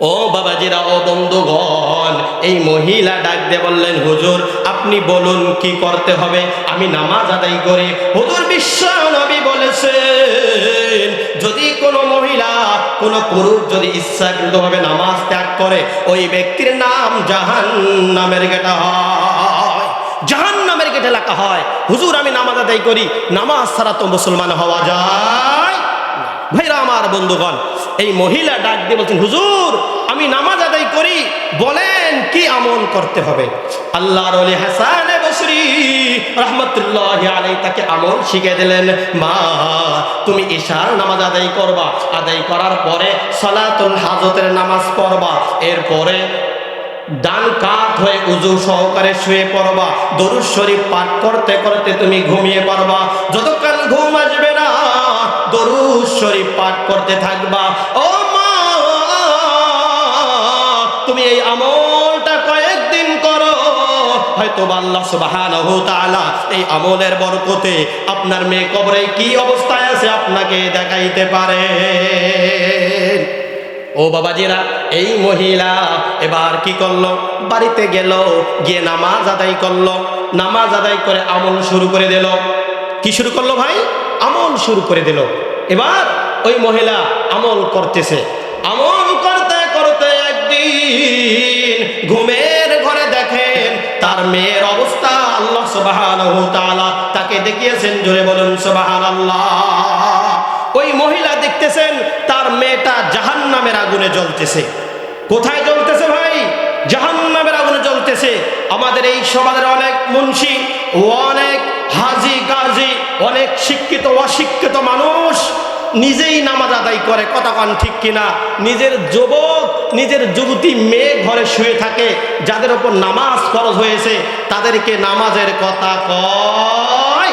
ও বাবাজিরা, ও বন্ধুগণ, এই মহিলা ডাক দিয়ে বললেন, হুজুর, আপনি বলুন কি করতে হবে? আমি নামাজ আদায় করি। হুজুর বিশ্ব নবী বলেছেন, যদি কোনো মহিলা, কোনো পুরুষ যদি ইচ্ছাকৃতভাবে নামাজ ত্যাগ করে, ওই ব্যক্তির নাম জাহান নামের গেটা হয়। জাহান নামের গেটে লেখা হয়, হুজুর, আমি নামাজ আদায় করি। নামাজ ছাড়া তো মুসলমান হওয়া যায় ভাইরা আমার বন্ধুগণ, এই মহিলা ডাক দিয়ে বলছেন, হুজুর আমি নামাজ আদায় করি, বলেন কি আমল করতে হবে? আল্লাহর তাকে আমল দিলেন, মা, তুমি নামাজ আদায় করবা। আদায় করার পরে সলাতুল হাজতের নামাজ পড়বা। এরপরে ডান কাত হয়ে উজু সহকারে শুয়ে পড়বা। দরুদ শরীফ পাঠ করতে করতে তুমি ঘুমিয়ে পারবা যতক্ষণ ঘুম আসবে না, দরুদ শরীফ পাঠ করতে থাকবা। ও এই আমলটা কয়েকদিন করো। হয়তো আল্লাহ সুবহানাহু এই আমলের বরকতে আপনার মেয়ে কবরে কি অবস্থায় আছে আপনাকে দেখাইতে পারে। ও বাবাজিরা, এই মহিলা এবার কি করল? বাড়িতে গেল, গিয়ে নামাজ আদায় করল। নামাজ আদায় করে আমল শুরু করে দিল। কি শুরু করল ভাই? আমল শুরু করে দিল। এবার ওই মহিলা আমল করতেছে। আমল করতে করতে একদিন ঘুমের ঘরে দেখেন তার মেয়ের অবস্থা আল্লাহ সুবহানাহু তাআলা তাকে দেখিয়েছেন, জোরে বলুন সুবহানাল্লাহ। ওই মহিলা দেখতেছেন তার মেয়েটা জাহান নামের আগুনে জ্বলতেছে। কোথায় জ্বলতেছে ভাই? জাহান নামের আগুনে জ্বলতেছে। আমাদের এই সমাজের অনেক মুন্সি অনেক হাজি গাজি অনেক শিক্ষিত, অশিক্ষিত মানুষ নিজেই নামাজ আদায় করে কথা কন ঠিক কিনা? নিজের যুবক নিজের যুবতী মেয়ে ঘরে শুয়ে থাকে যাদের ওপর নামাজ ফরজ হয়েছে তাদেরকে নামাজের কথা কয়।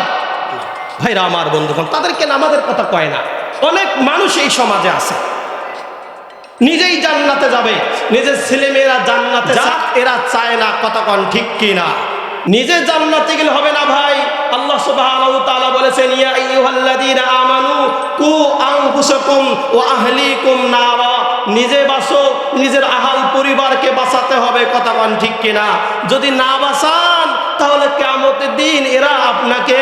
ভাইরা আমার বন্ধুগণ তাদেরকে নামাজের কথা কয় না। অনেক মানুষ এই সমাজে আছে। নিজেই জান্নাতে যাবে নিজের ছেলেমেয়েরা জান্নাতে যাক এরা চায় না কথা কন ঠিক কি না নিজে জান্নাতে গেলে হবে না ভাই। আল্লাহ সুবহানাহু তাআলা বলেছেন, ইয়া আইয়ুহাল্লাযীনা আমানু কু আনফুসাকুম ওয়া আহলিকুম নারা। নিজে বাঁচো, নিজের আহাল পরিবারকে বাঁচাতে হবে কতক্ষণ ঠিক কিনা? যদি না বাঁচান, তাহলে কিয়ামতের দিন এরা আপনাকে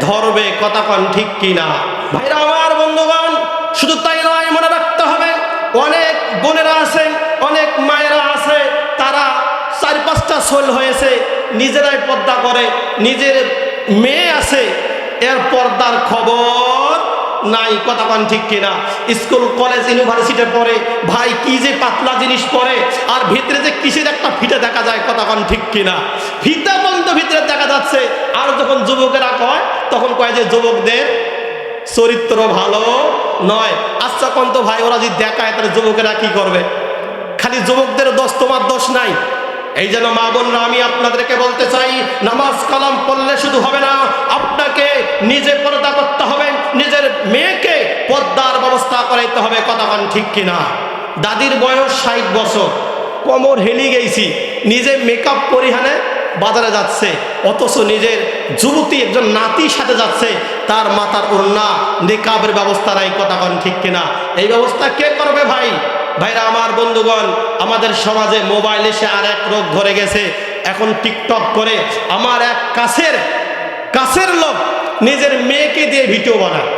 ধরবে কতক্ষণ ঠিক কিনা? ভাইরা আমার বন্ধুগণ, শুধু তাই নয়, মনে রাখতে হবে, অনেক বোনেরা আছে অনেক মায়েরা চার পাঁচটা সোল হয়েছে, নিজেরাই পর্দা করে, নিজের মেয়ে আছে, এর পর্দার খবর নাই কতক্ষণ ঠিক কিনা। স্কুল, কলেজ ইউনিভার্সিটি পড়ে ভাই কি যে পাতলা জিনিস পড়ে আর ভিতরে যে কিসের একটা ফিতে দেখা যায় কতক্ষণ ঠিক কিনা। ফিতা পর্যন্ত ভিতরে দেখা যাচ্ছে, আর যখন যুবকেরা কয়, তখন কয় যে যুবকদের চরিত্র ভালো নয়। আচ্ছা কোন তো ভাই, ওরা যদি দেখায়, তাহলে যুবকেরা কি করবে? খালি যুবকদের দোষ, তোমার দোষ নাই। এই জন্য মা বোনরা, আমি আপনাদেরকে বলতে চাই, নামাজ কালাম পড়লে শুধু হবে না, আপনাকে নিজে পর্দা করতে হবে, নিজের মেয়েকে পর্দার ব্যবস্থা করাইতে হবে কতক্ষণ ঠিক কিনা? দাদির বয়স ষাট বছর, কোমর হেলি গেছি, নিজে মেকআপ পরিহানে বাজারে যাচ্ছে, অথচ নিজের যুবতী একজন নাতির সাথে যাচ্ছে, তার মাথার ওড়না নিকাবের ব্যবস্থা নাই কতক্ষণ ঠিক কিনা? এই ব্যবস্থা কে করবে ভাই? ভাইরা আমার বন্ধুগণ আমাদের সমাজে মোবাইল এসে আর এক রোগ ধরে গেছে। এখন টিকটক করে আমার এক কাছের কাছের লোক নিজের মেয়েকে দিয়ে ভিডিও বানায়।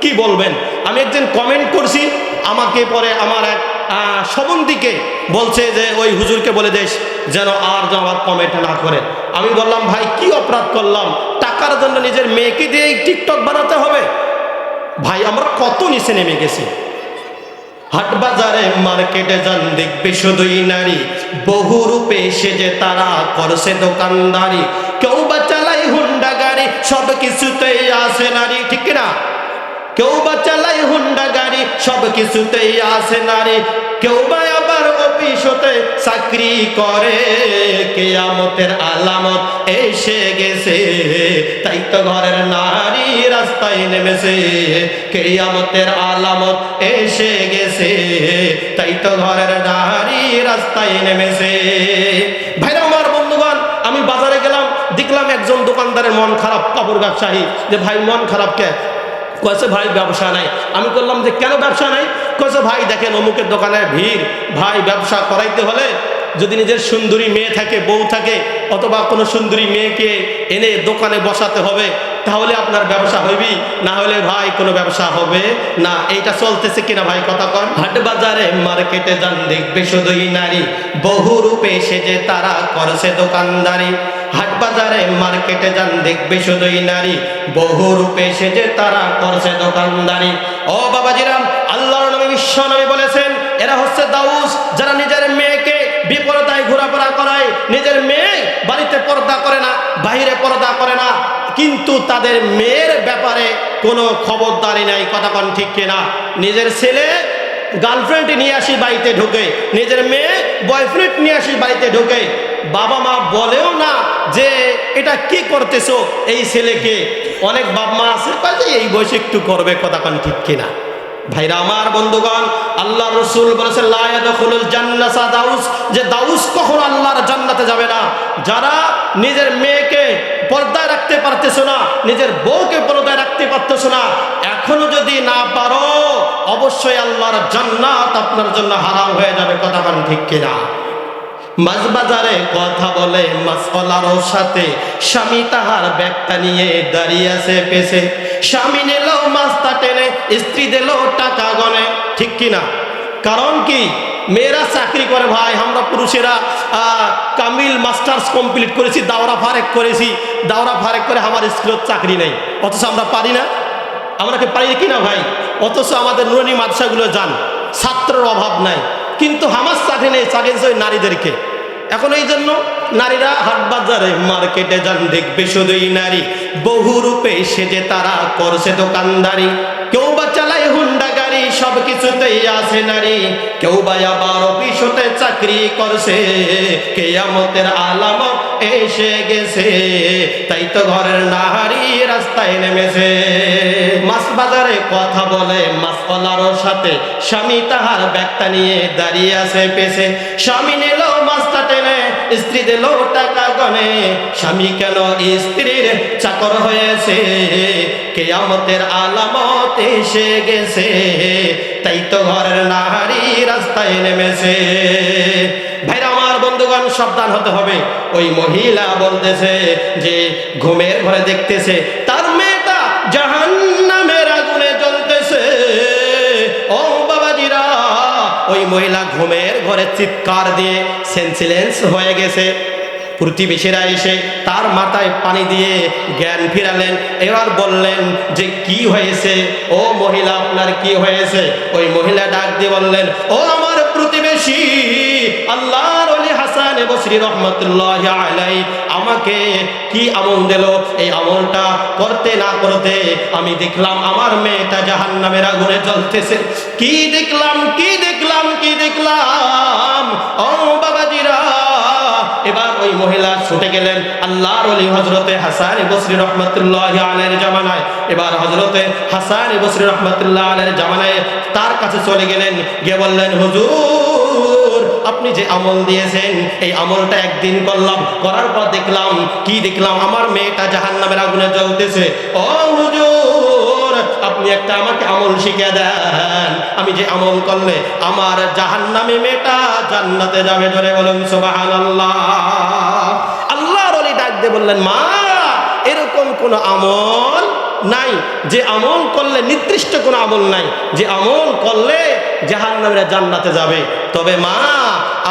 কি বলবেন? আমি একদিন কমেন্ট করছি আমাকে পরে আমার এক আহ, সম্বন্ধীকে বলছে যে ওই হুজুরকে বলে দেশ যেন আর আমার কমেন্ট না করে। আমি বললাম ভাই কি অপরাধ করলাম? টাকার জন্য নিজের মেয়েকে দিয়ে টিকটক বানাতে হবে? ভাই আমরা কত নিচে নেমে গেছি। হাট বাজারে মার্কেটে যান, দেখবে শুধুই নারী। বহু রূপে এসে যে তারা করছে দোকানদারি। কেউ বা চালাই হুন্ডা গাড়ি, সব কিছুতেই আসে নারী, ঠিক না কেউ বা চালাই হুন্ডা গাড়ি, সব কিছুতেই আসে নারী। কেউ বা হতে চাকরি করে, কেয়ামতের আলামত এসে গেছে। তাই তো ঘরের নারী রাস্তায় নেমেছে, কেয়ামতের আলামত এসে গেছে। তাই তো ঘরের নারী রাস্তায় নেমেছে। ভাইরা আমার বন্ধুগণ, আমি বাজারে গেলাম, দেখলাম একজন দোকানদারের মন খারাপ, কাপড় ব্যবসায়ী। যে ভাই, মন খারাপ কে? কয়েছে ভাই, ব্যবসা নাই। আমি বললাম যে, কেন ব্যবসা নাই? কয়েছে ভাই দেখেন অমুকের দোকানে ভিড়। ভাই ব্যবসা করাইতে হলে যদি নিজের সুন্দরী মেয়ে থাকে, বউ থাকে, অথবা কোনো সুন্দরী মেয়েকে এনে দোকানে বসাতে হবে, তাহলে আপনার ব্যবসা হইবি না হলে ভাই কোনো ব্যবসা হবে না। এইটা চলতেছে কিনা ভাই কথা কন। হাট বাজারে মার্কেটে যান, দেখবে শুধুই নারী। বহু রূপে সেজে তারা করছে দোকানদারি। হাট বাজারে মার্কেটে যান, দেখবে শুধুই নারী। বহু রূপে সেজে তারা করছে দোকানদারি। ও বাবাজিরাম আল্লাহর নবী বলেছেন, এরা হচ্ছে দাউস, যারা নিজের মেয়েকে বিপরতায় ঘোরাফেরা করায়, নিজের মেয়ে বাড়িতে পর্দা করে না বাইরে পর্দা করে না, কিন্তু তাদের মেয়ের ব্যাপারে কোনো খবরদারি নাই, কথা কন ঠিক কিনা? নিজের ছেলে গার্লফ্রেন্ড নিয়ে আসি বাড়িতে ঢুকে, নিজের মেয়ে বয়ফ্রেন্ড নিয়ে আসি বাড়িতে ঢুকে, বাবা মা বলেও না যে এটা কি করতেছো, এই ছেলেকে। অনেক বাবা মা আছে এই বয়সে একটু করবে, কথা কন ঠিক কিনা? ভাইরা আমার বন্ধুগণ আল্লাহ রসুল লায়াদখুলুল জান্নাসা যে দাউস কখনো আল্লাহর জান্নাতে যাবে না। যারা নিজের মেয়েকে পর্দায় রাখতে পারতেছো না, নিজের বউকে পর্দায় রাখতে পারতেছো না, এখনও যদি না পারো, অবশ্যই আল্লাহর জান্নাত আপনার জন্য হারাম হয়ে যাবে। কথা ঠিক কিনা? মাছ বাজারে কথা বলে মাছওয়ালারও সাথে। স্বামী তাহার ব্যাগটা নিয়ে দাঁড়িয়ে আছে পেছে। স্বামী নিল মাছটা টেনে, স্ত্রী দিল টাকা গনে। ঠিক কিনা? কারণ কি? মেয়েরা চাকরি করে, ভাই, আমরা পুরুষেরা কামিল মাস্টার্স কমপ্লিট করেছি, দাওরা ফারেক করেছি। দাওরা ফারেক করে আমার স্কুলের চাকরি নেই। অথচ আমরা পারি না। আমরা কি পারি কি না ভাই? অথচ আমাদের নুরানি মাদ্রাসাগুলো যান ছাত্রের অভাব নাই। কিন্তু হামাস চাকরি নেই, চাকরি নারীদেরকে। এখন এই জন্য নারীরা হাট বাজারে মার্কেটে যান, দেখবে শুধুই নারী। বহু রূপে সেজে তারা করছে দোকানদারি। কেউ বা চালায় হুন্ডা গাড়ি, সব কিছুতেই আছে নারী। কেউ বা আবার অফিসতে চাকরি করছে। কেয়ামতের আলামত এসে গেছে। তাই তো ঘরের নাহারি রাস্তায় নেমেছে। মাছ বাজারে কথা বলে, মাছওয়ালারও সাথে। স্বামী তাহার ব্যাগটা নিয়ে দাঁড়িয়ে আছে পেছে। স্বামী নিল স্ত্রী দিল টাকা গনে, স্বামী কেন স্ত্রীর চাকর হয়েছে? কেয়ামতের আলামত এসে গেছে, তাই তো ঘরের নাহারি রাস্তায় নেমেছে। আমার সাবধান হতে হবে। ওই মহিলা বলতেছে যে, ঘুমের ঘরে দেখতেছে, তার মহিলা ঘুমের ঘরে চিৎকার দিয়ে সেন্সিলেন্স হয়ে গেছে। প্রতিবেশীরা এসে তার মাথায় পানি দিয়ে জ্ঞান ফিরালেন। এবার বললেন যে, কি হয়েছে? ও মহিলা, আপনার কি হয়েছে? ওই মহিলা ডাক দিয়ে বললেন, ও আমার প্রতিবেশী আলাই আমাকে কি আমল দিল? এই আমলটা করতে না করতে আমি দেখলাম আমার মেয়েটা জাহান নামের আগুনে জ্বলতেছে। কি দেখলাম কি দেখলাম? দেখলাম। ও বাবাজিরা, এবার ওই মহিলা ছুটে গেলেন আল্লাহর অলি হজরতে হাসান বসরি রহমতুল্লাহ আলের জামানায়। এবার হজরতে হাসান বসরি রহমতুল্লাহ আলের জামানায় তার কাছে চলে গেলেন। গিয়ে বললেন, হুজুর, আপনি যে আমল দিয়েছেন, এই আমলটা একদিন করলাম। করার পর দেখলাম, কি দেখলাম? আমার মেয়েটা জাহান নামের আগুনে জ্বলতেছে। ও হুজুর আপনি একটা আমাকে আমল শিখিয়ে দেন। আমি যে আমল করলে আমার জাহান নামে মেয়েটা জান্নাতে যাবে, জোরে বলুন সোবাহান আল্লাহ আল্লাহর অলি ডাক দিয়ে বললেন, মা, এরকম কোন আমল নাই। যে আমল করলে নির্দিষ্ট কোনো আমল নাই। যে আমল করলে জাহান নামীরা জান্নাতে যাবে। তবে মা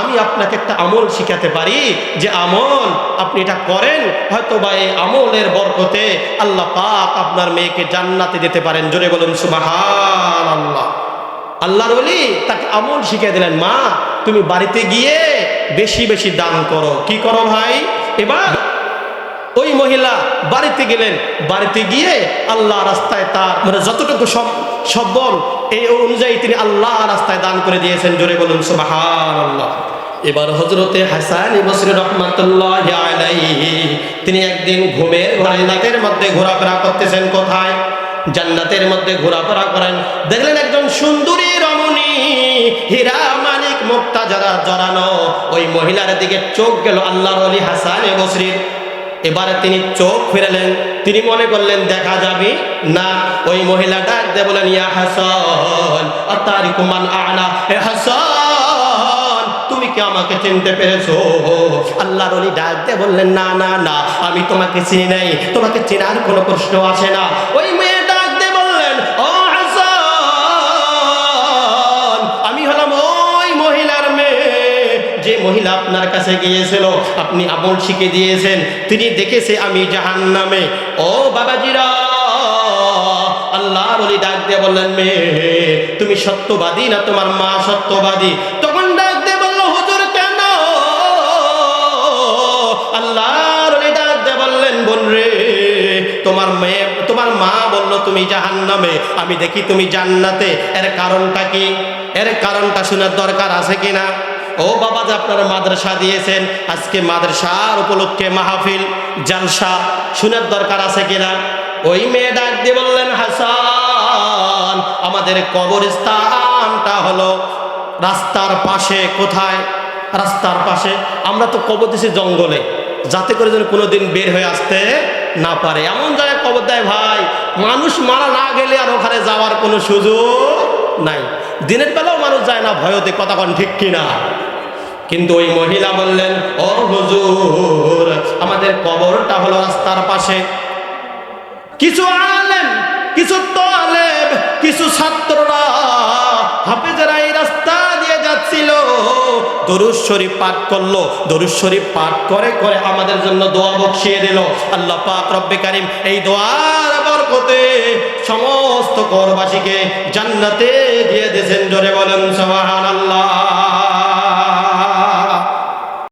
আমি আপনাকে একটা আমল শিখাতে পারি যে আমল আপনি এটা করেন হয়তো বা এই আমলের বরকতে আল্লাহ পাক আপনার মেয়েকে জান্নাতে দিতে পারেন। জোরে বলুন সুবাহান আল্লাহ আল্লাহর বলি তাকে আমল শিখিয়ে দিলেন, মা, তুমি বাড়িতে গিয়ে বেশি বেশি দান করো। কি করো ভাই? এবার ওই মহিলা বাড়িতে গেলেন। বাড়িতে গিয়ে আল্লাহ রাস্তায় তার মানে যতটুকু সব সব্বল এই অনুযায়ী তিনি আল্লাহ রাস্তায় দান করে দিয়েছেন। জোরে বলুন সুবাহান আল্লাহ এবার হজরতে হাসান বসরি রহমতুল্লাহ তিনি একদিন ঘুমের ঘরে মধ্যে ঘোরাফেরা করতেছেন কোথায়? জান্নাতের মধ্যে ঘোরাফেরা করেন। দেখলেন একজন সুন্দরী রমণী, হীরা মানিক মুক্তা যারা জড়ানো। ওই মহিলার দিকে চোখ গেল আল্লাহর অলি হাসান বসরির এবারে তিনি চোখ ফিরালেন। তিনি মনে করলেন, দেখা যাবে না। ওই মহিলা ডাক দে বলেন ইয়া হাসান, আতারিকুমান আনা? এ হাসান কি আমাকে চিনতে পেরেছ? আল্লাহর ওলি ডাক দিয়ে বললেন, না না না, আমি তোমাকে চিনি নাই। তোমাকে চেনার কোনো প্রশ্ন আসে না। ওই মেয়ে ডাক দিয়ে বললেন, ও হাসান, আমি হলাম ওই মহিলার মেয়ে। যে মহিলা আপনার কাছে গিয়েছিল, আপনি আমল শিখে দিয়েছেন। তিনি দেখেছে আমি জাহান নামে ও বাবাজিরা আল্লাহ বলি ডাক দিয়ে বললেন, মেয়ে, তুমি সত্যবাদী না তোমার মা সত্যবাদী? বোন রে? তোমার মেয়ে, তোমার মা বলল, তুমি জাহান্নামে। আমি দেখি তুমি জান্নাতে। এর কারণটা কি? এর কারণটা শোনার দরকার আছে কিনা? ও বাবা যে আপনারা মাদ্রাসা দিয়েছেন, আজকে মাদ্রাসার উপলক্ষে মাহফিল, জালসা, শোনার দরকার আছে কিনা? ওই মেয়ে ডাক দিয়ে বললেন, হাসান, আমাদের কবরস্থানটা হলো রাস্তার পাশে। কোথায়? রাস্তার পাশে। আমরা তো কবর দিছি জঙ্গলে। যাতে করে যেন কোনোদিন বের হয়ে আসতে না পারে। এমন জায়গায় কবর দেয়, ভাই, মানুষ মারা না গেলে আর ওখানে যাওয়ার কোনো সুযোগ নাই। দিনের বেলাও মানুষ যায় না, ভয়তে কথা কন ঠিক কিনা। কিন্তু ওই মহিলা বললেন, ও হুজুর, আমাদের কবরটা হলো রাস্তার পাশে। কিছু আলেম, কিছু তলেব, কিছু ছাত্ররা হাফেজরা দরুদ শরীফ পাঠ করল। দরুদ শরীফ পাঠ করে করে আমাদের জন্য দোয়া বক্সিয়ে দিল। আল্লাহ পাক রব্বে কারিম এই দোয়ার বরকতে সমস্ত করবাসীকে জান্নাতে দিয়ে দিয়েছেন। জোরে বলেন, সুবহানাল্লাহ।